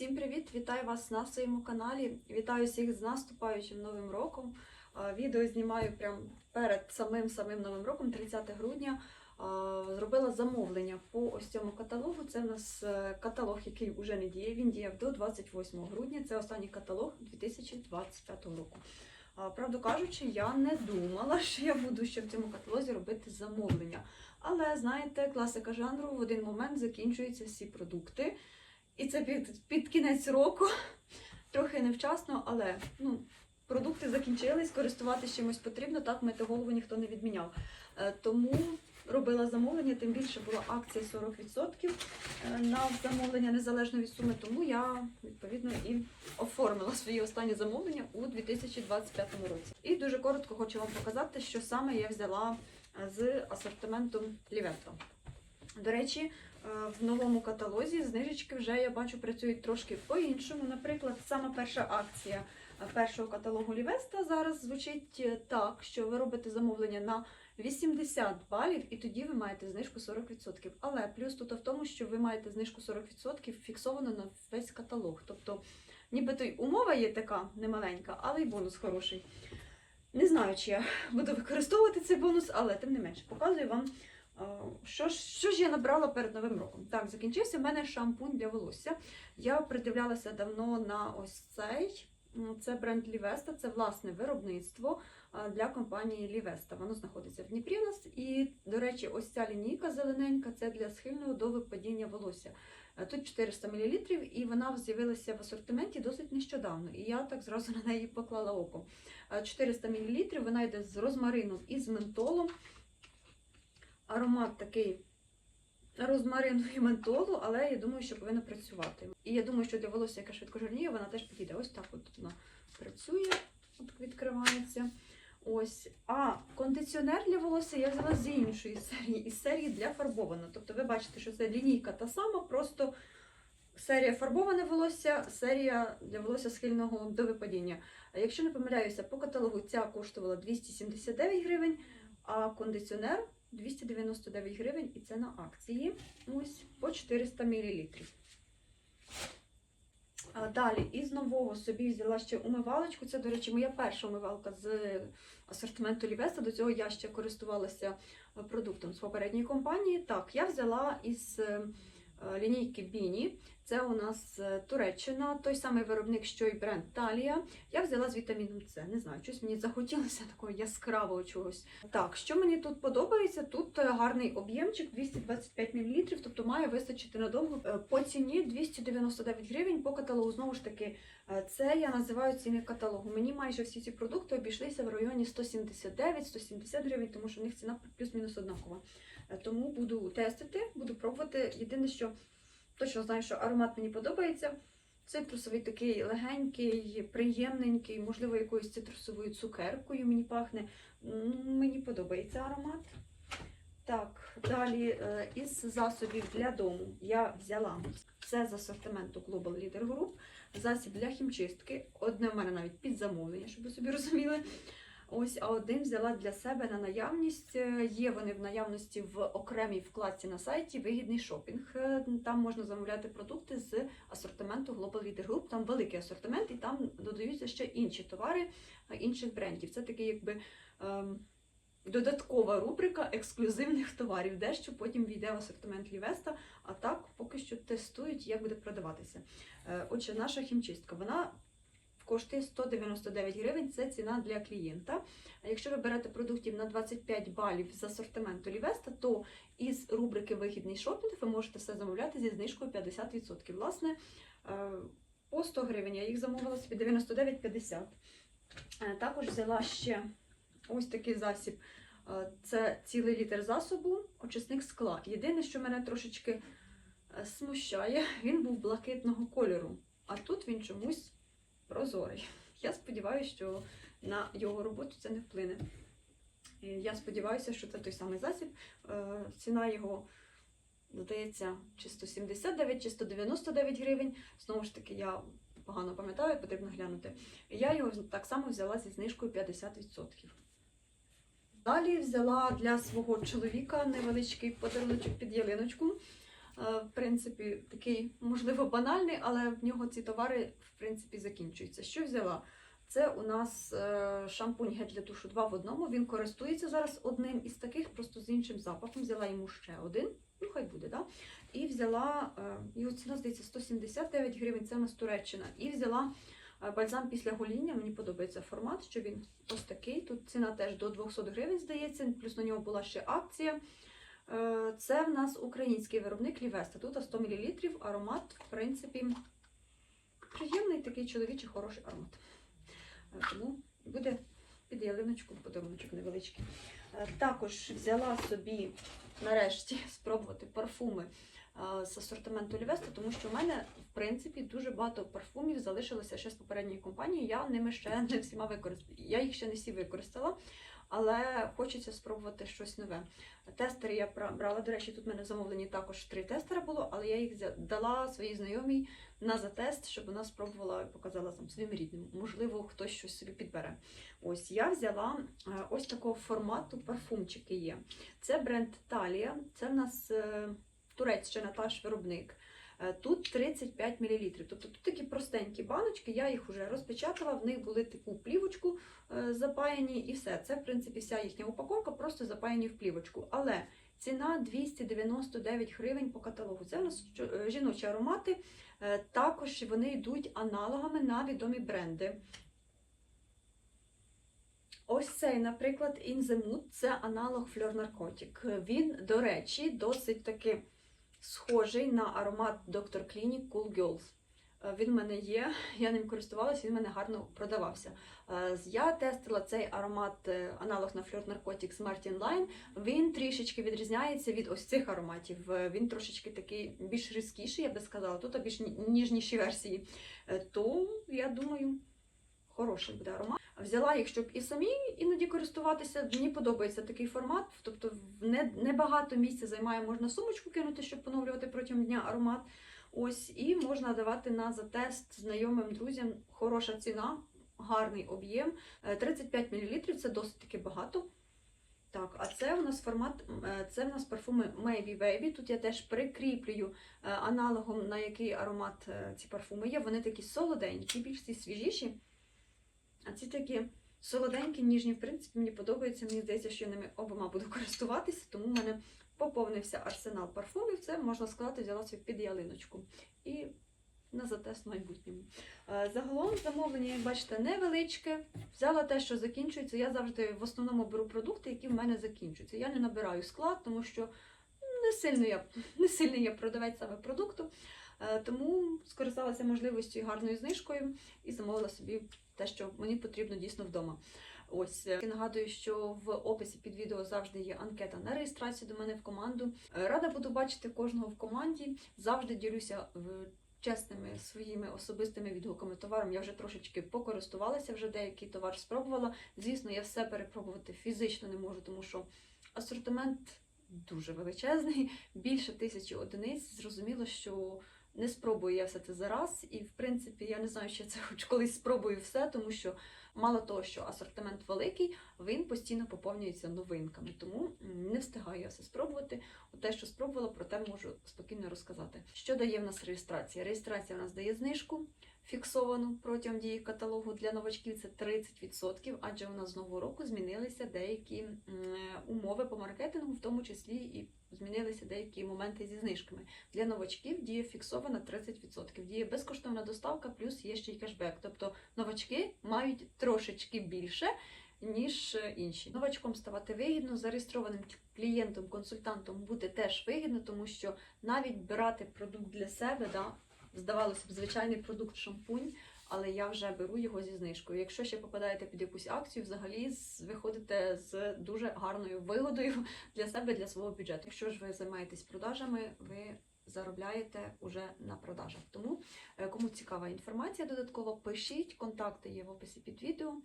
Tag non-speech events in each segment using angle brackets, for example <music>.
Всім привіт! Вітаю вас на своєму каналі. Вітаю всіх з наступаючим новим роком. Відео знімаю прямо перед самим самим новим роком, 30 грудня. Зробила замовлення по ось цьому каталогу. Це в нас е, каталог, який вже не діє. Він діяв до 28 грудня. Це останній каталог 2025 року. Правду кажучи, я не думала, <laughs> що я буду ще в цьому каталозі робити замовлення. Але знаєте, класика жанру в один момент закінчуються всі продукти. І це під, під кінець року. <laughs> Трохи невчасно, але ну, продукти закінчились, користуватися чимось потрібно, так мити голову ніхто не відміняв. Е, Тому робила замовлення, тим більше була акція 40% е, на замовлення незалежно від суми, тому я відповідно і оформила свої останні замовлення у 2025 році. І дуже коротко хочу вам показати, що саме я взяла е, з асортименту Ліветто. До речі, в новому каталозі знижечки вже я бачу працюють трошки по-іншому. Наприклад, сама перша акція е, першого каталогу Лівеста зараз звучить е, так, що ви робите замовлення на 80 балів, і тоді ви маєте знижку 40%. Але плюс тут в тому, що ви маєте знижку 40% фіксовано на весь каталог. Тобто, нібито й умова є така немаленька, але й бонус хороший. Не знаю, чи я буду використовувати цей бонус, але тим не менше показую вам. Е, Що ж, що ж я набрала перед новим роком? Так, закінчився в мене шампунь для волосся. Я придивлялася давно на ось цей. Це бренд Лівеста, це власне виробництво е, для компанії Лівеста. Воно знаходиться в Дніпрі у нас. І, до речі, ось ця лінійка зелененька це для схильного до випадіння волосся. Е, Тут 400 мл, і вона з'явилася в асортименті досить нещодавно. І я так зразу <laughs> на неї поклала око. Е, 400 мл, вона йде з розмарином і з ментолом аромат такий розмарину і ментолу, але я думаю, що повинна працювати. І я думаю, що для волосся, яке швидко жирніє, вона теж підійде. Ось так от вона працює, от відкривається. Ось. А кондиціонер для волосся я взяла з іншої серії, із серії для фарбованого. Тобто ви бачите, що це лінійка та сама, просто серія фарбоване волосся, серія для волосся схильного до випадіння. А Якщо не помиляюся, по каталогу ця коштувала 279 гривень, а кондиціонер 299 гривень, і це на акції. Ось по 400 мл. Далі із нового собі взяла ще умивалочку. Це, до речі, моя перша умивалка з асортименту Лівеста. До цього я ще користувалася продуктом з попередньої компанії. Так, я взяла із е, лінійки Біні. Це у нас е, Туреччина, той самий виробник, що й бренд Талія. Я взяла з вітаміном С. Не знаю, щось мені захотілося такого яскравого чогось. Так, що мені тут подобається? Тут е, гарний об'ємчик 225 мл, тобто має вистачити надовго. Е, По ціні 299 гривень. По каталогу знову ж таки, е, це я називаю ціни каталогу. Мені майже всі ці продукти обійшлися в районі 179-170 гривень, тому що у них ціна плюс-мінус однакова. Е, Тому буду тестити, буду пробувати. Єдине, що точно знаю, що аромат мені подобається. Цитрусовий такий легенький, приємненький, можливо, якоюсь цитрусовою цукеркою мені пахне. Мені подобається аромат. Так, далі е, із засобів для дому я взяла це з асортименту Global Leader Group, засіб для хімчистки. Одне в мене навіть під замовлення, щоб ви собі розуміли. Ось, а один взяла для себе на наявність. Е, Є вони в наявності в окремій вкладці на сайті Вигідний шопінг. Е, Там можна замовляти продукти з асортименту Global Leader Group. Там великий асортимент, і там додаються ще інші товари е, інших брендів. Це такий, якби. ем, Додаткова рубрика ексклюзивних товарів, дещо потім війде в асортимент Лівеста, а так поки що тестують, як буде продаватися. Отже, наша хімчистка, вона коштує 199 гривень, це ціна для клієнта. А якщо ви берете продуктів на 25 балів з асортименту Лівеста, то із рубрики Вигідний шопінг ви можете все замовляти зі знижкою 50%. Власне, е, по 100 гривень я їх замовила собі 99,50. Е, Також взяла ще ось такий засіб. Е, Це цілий літр засобу, очисник скла. Єдине, що мене трошечки смущає, він був блакитного кольору, а тут він чомусь прозорий. <laughs> Я сподіваюся, що на його роботу це не вплине. Я сподіваюся, що це той самий засіб. Е, Ціна його, здається, чи 179, чи 199 гривень. Знову ж таки, я погано пам'ятаю, потрібно глянути. Я його так само взяла зі знижкою 50%. Далі взяла для свого чоловіка невеличкий подарунок під ялиночку. В принципі, такий, можливо, банальний, але в нього ці товари, в принципі, закінчуються. Що взяла? Це у нас е, шампунь гель для душу 2 в одному. Він користується зараз одним із таких, просто з іншим запахом. Взяла йому ще один, ну хай буде, да? І взяла, е, його ціна, здається, 179 гривень, це у нас Туреччина. І взяла е, бальзам після гоління. Мені подобається формат, що він ось такий. Тут ціна теж до 200 гривень, здається, плюс на нього була ще акція. Е, Це в нас український виробник Лівеста. Тут 100 мл, аромат, в принципі, приємний такий чоловічий хороший аромат. Е, Тому буде під ялиночку подаруночок невеличкий. Е, Також взяла собі нарешті <laughs> спробувати парфуми з асортименту Лівеста, тому що в мене, в принципі, дуже багато парфумів залишилося ще з попередньої компанії. Я ними ще не всіма використала. Я їх ще не всі використала. Але хочеться спробувати щось нове. Тестери я брала. До речі, тут в мене в замовленні також три тестера було, але я їх дала своїй знайомій на затест, щоб вона спробувала і показала там своїм рідним. Можливо, хтось щось собі підбере. Ось я взяла е, ось такого формату парфумчики є. Це бренд Талія, це в нас е, Туреччина, теж виробник. Е, Тут 35 мл. Тобто тут такі простенькі баночки, я їх вже розпечатала, в них були таку плівочку е, запаяні і все. Це, в принципі, вся їхня упаковка, просто запаяні в плівочку. Але ціна 299 гривень по каталогу. Це у нас е, жіночі аромати. Також вони йдуть аналогами на відомі бренди. Ось цей, наприклад, In Mood – це аналог Fleur Narcotic. Він, до речі, досить таки схожий на аромат Dr. Clinic Cool Girls. Е, Він в мене є, я ним користувалася, він в мене гарно продавався. Е, Я тестила цей аромат, е, аналог на Fleur Narcotic з Martin Line. Він трішечки відрізняється від ось цих ароматів. Він трошечки такий більш різкіший, я би сказала. Тут більш ніжніші версії. То я думаю, хороший буде аромат. Взяла їх, щоб і самі іноді користуватися. Мені подобається такий формат, тобто в не, небагато місця займає, можна сумочку кинути, щоб поновлювати протягом дня аромат. Ось, і можна давати на затест знайомим друзям. Хороша ціна, гарний об'єм. Е, 35 мл це досить таки багато. Так, а це у нас формат, е, це у нас парфуми Maybe Baby. Тут я теж прикріплюю е, аналогом, на який аромат е, ці парфуми є. Вони такі солоденькі, більш свіжіші. А ці такі солоденькі, ніжні, в принципі, мені подобається. Мені здається, що я ними обома буду користуватися, тому в мене поповнився арсенал парфумів. Це можна сказати, взяла собі під ялиночку. І на затест в майбутньому. Е, Загалом замовлення, як бачите, невеличке. Взяла те, що закінчується. Я завжди в основному беру продукти, які в мене закінчуються. Я не набираю склад, тому що не сильно я, <laughs> не сильний я продавець саме продукту. Е, Тому скористалася можливістю і гарною знижкою і замовила собі те, що мені потрібно дійсно вдома. Ось е, нагадую, що в описі під відео завжди є анкета на реєстрацію до мене в команду. Е, Рада буду бачити кожного в команді. Завжди ділюся чесними своїми особистими відгуками товаром. Я вже трошечки покористувалася, вже деякий товар спробувала. Звісно, я все перепробувати фізично не можу, тому що асортимент дуже величезний, більше тисячі одиниць. Зрозуміло, що не спробую я все це зараз, і в принципі я не знаю, чи це хоч колись спробую все, тому що мало того, що асортимент великий, він постійно поповнюється новинками. Тому не встигаю я все спробувати. Те, що спробувала, про те можу спокійно розказати. Що дає в нас реєстрація? Реєстрація в нас дає знижку фіксовану протягом дії каталогу для новачків. Це 30%, адже у нас з нового року змінилися деякі умови по маркетингу, в тому числі і змінилися деякі моменти зі знижками. Для новачків діє фіксована 30%. Діє безкоштовна доставка, плюс є ще й кешбек. Тобто новачки мають трошечки більше. Ніж е, інші. Новачком ставати вигідно, зареєстрованим клієнтом, консультантом бути теж вигідно, тому що навіть брати продукт для себе, да, здавалося б, звичайний продукт шампунь, але я вже беру його зі знижкою. Якщо ще попадаєте під якусь акцію, взагалі виходите з дуже гарною вигодою <laughs> для себе, для свого бюджету. Якщо ж ви займаєтесь продажами, ви заробляєте уже на продажах. Тому е, кому цікава інформація, додатково пишіть, контакти є в описі під відео.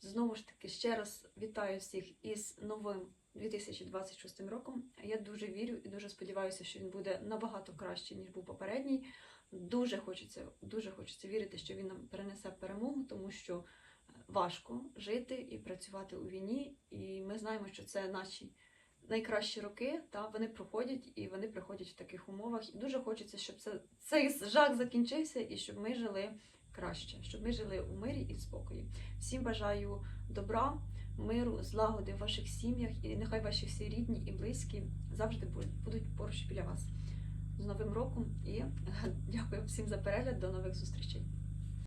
Знову ж таки, ще раз вітаю всіх із новим 2026 роком. Я дуже вірю і дуже сподіваюся, що він буде набагато кращий, ніж був попередній. Дуже хочеться, дуже хочеться вірити, що він нам перенесе перемогу, тому що е, важко жити і працювати у війні. І ми знаємо, що це наші найкращі роки, та вони проходять і вони приходять в таких умовах. І дуже хочеться, щоб це, цей жах закінчився і щоб ми жили краще, щоб ми жили у мирі і в спокої. Всім бажаю добра, миру, злагоди в ваших сім'ях, і нехай ваші всі рідні і близькі завжди будуть- поруч біля вас. З Новим роком і <laughs> дякую всім за перегляд. До нових зустрічей.